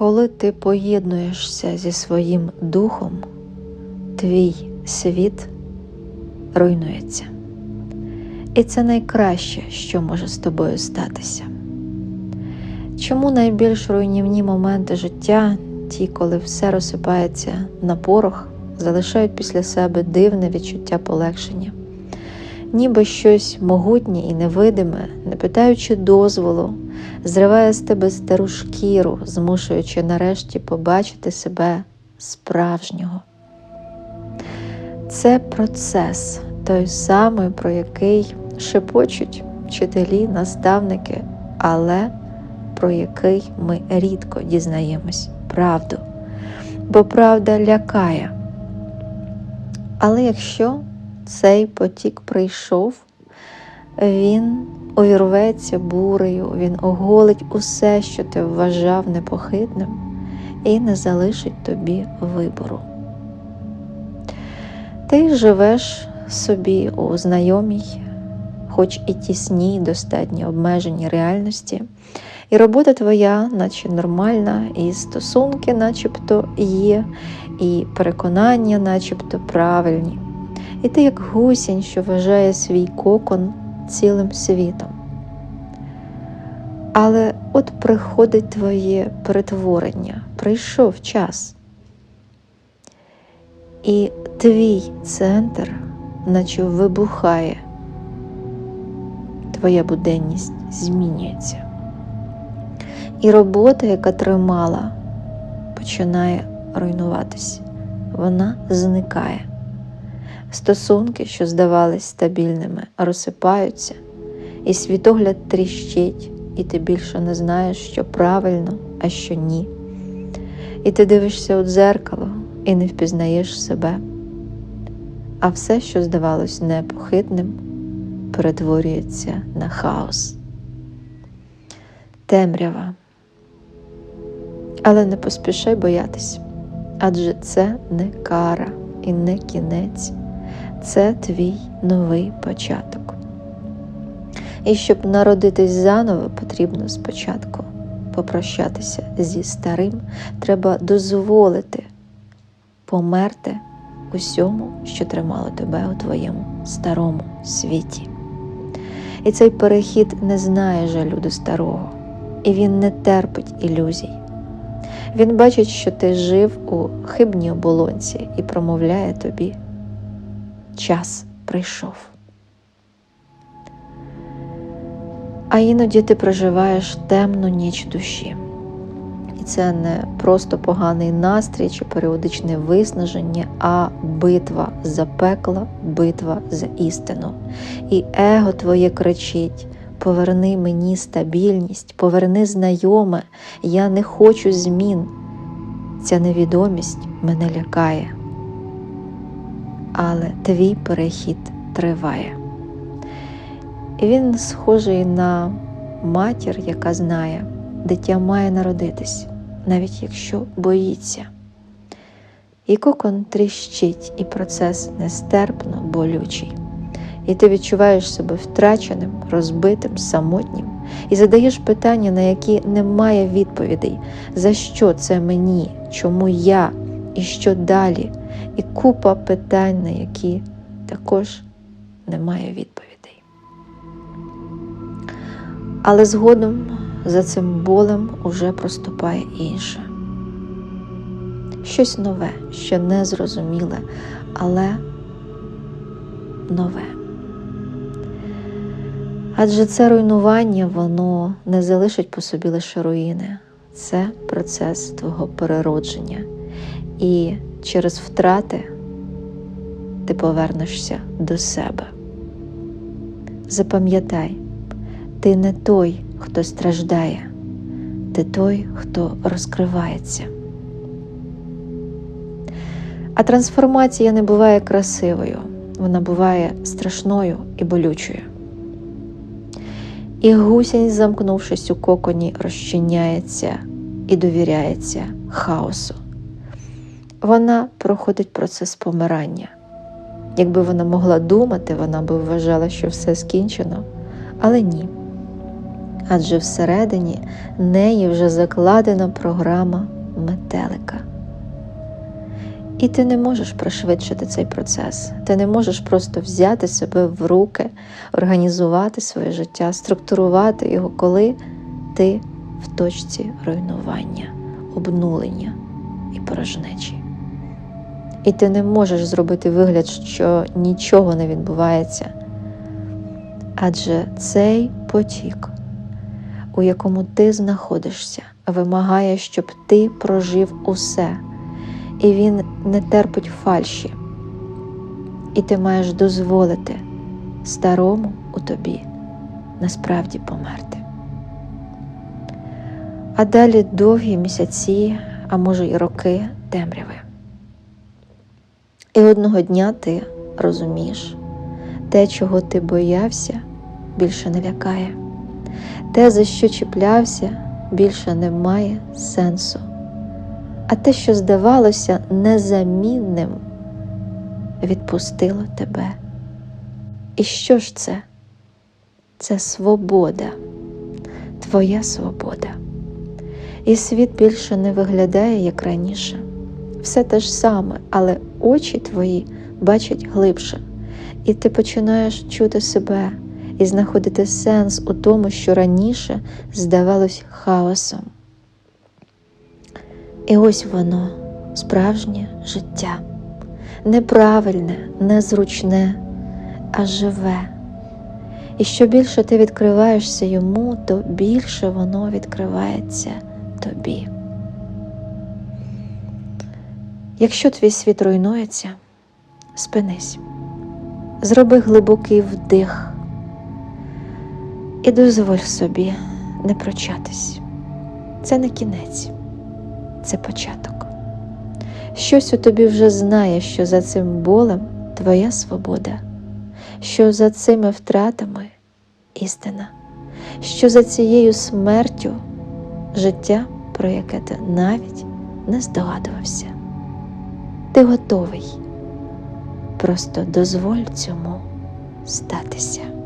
Коли ти поєднуєшся зі своїм духом, твій світ руйнується. І це найкраще, що може з тобою статися. Чому найбільш руйнівні моменти життя, ті, коли все розсипається на порох, залишають після себе дивне відчуття полегшення, ніби щось могутнє і невидиме, не питаючи дозволу, зриває з тебе стару шкіру, змушуючи нарешті побачити себе справжнього. Це процес, той самий, про який шепочуть вчителі, наставники, але про який ми рідко дізнаємось правду, бо правда лякає. Але якщо цей потік прийшов, він увірветься бурею, він оголить усе, що ти вважав непохитним, і не залишить тобі вибору. Ти живеш собі у знайомій, хоч і тісній, достатньо обмеженій реальності, і робота твоя, наче нормальна, і стосунки, начебто є, і переконання, начебто правильні. І ти як гусінь, що вважає свій кокон цілим світом. Але от приходить твоє перетворення, прийшов час. І твій центр, наче вибухає, твоя буденність змінюється. І робота, яка тримала, починає руйнуватись, вона зникає. Стосунки, що здавались стабільними, розсипаються, і світогляд тріщить, і ти більше не знаєш, що правильно, а що ні. І ти дивишся у дзеркало і не впізнаєш себе. А все, що здавалось непохитним, перетворюється на хаос. Темрява. Але не поспішай боятись, адже це не кара і не кінець, це твій новий початок. І щоб народитись заново, потрібно спочатку попрощатися зі старим, треба дозволити померти усьому, що тримало тебе у твоєму старому світі. І цей перехід не знає жалю до старого, і він не терпить ілюзій. Він бачить, що ти жив у хибній оболонці і промовляє тобі. Час прийшов. А іноді ти проживаєш темну ніч душі. І це не просто поганий настрій чи періодичне виснаження, а битва за пекло, битва за істину. І его твоє кричить: поверни мені стабільність, поверни знайоме, я не хочу змін. Ця невідомість мене лякає. Але твій перехід триває. І він схожий на матір, яка знає, дитя має народитись, навіть якщо боїться. І кокон тріщить, і процес нестерпно болючий. І ти відчуваєш себе втраченим, розбитим, самотнім, і задаєш питання, на які немає відповідей, за що це мені, чому я і що далі, і купа питань, на які також немає відповідей. Але згодом за цим болем уже проступає інше. Щось нове, ще не зрозуміле, але нове. Адже це руйнування, воно не залишить по собі лише руїни, це процес твого переродження. І через втрати ти повернешся до себе. Запам'ятай, ти не той, хто страждає, ти той, хто розкривається. А трансформація не буває красивою, вона буває страшною і болючою. І гусінь, замкнувшись у коконі, розчиняється і довіряється хаосу. Вона проходить процес помирання. Якби вона могла думати, вона би вважала, що все скінчено, але ні. адже всередині неї вже закладена програма метелика. І ти не можеш пришвидшити цей процес. Ти не можеш просто взяти себе в руки, організувати своє життя, структурувати його, коли ти в точці руйнування, обнулення і порожнечі. І ти не можеш зробити вигляд, що нічого не відбувається. Адже цей потік, у якому ти знаходишся, вимагає, щоб ти прожив усе, і він не терпить фальші. І ти маєш дозволити старому у тобі насправді померти. А далі довгі місяці, а може й роки темряви. І одного дня ти розумієш, те, чого ти боявся, більше не лякає, те, за що чіплявся, більше не має сенсу. А те, що здавалося незамінним, відпустило тебе. І що ж це? Це свобода, твоя свобода. І світ більше не виглядає як раніше. Все те ж саме, але очі твої бачать глибше, і ти починаєш чути себе і знаходити сенс у тому, що раніше здавалось хаосом. І ось воно, справжнє життя, неправильне, незручне, а живе. І що більше ти відкриваєшся йому, то більше воно відкривається тобі. Якщо твій світ руйнується, спинись, зроби глибокий вдих і дозволь собі не прочатись. Це не кінець, це початок. Щось у тобі вже знає, що за цим болем твоя свобода, що за цими втратами істина, що за цією смертю життя, про яке ти навіть не здогадувався. Ти готовий. Просто дозволь цьому статися.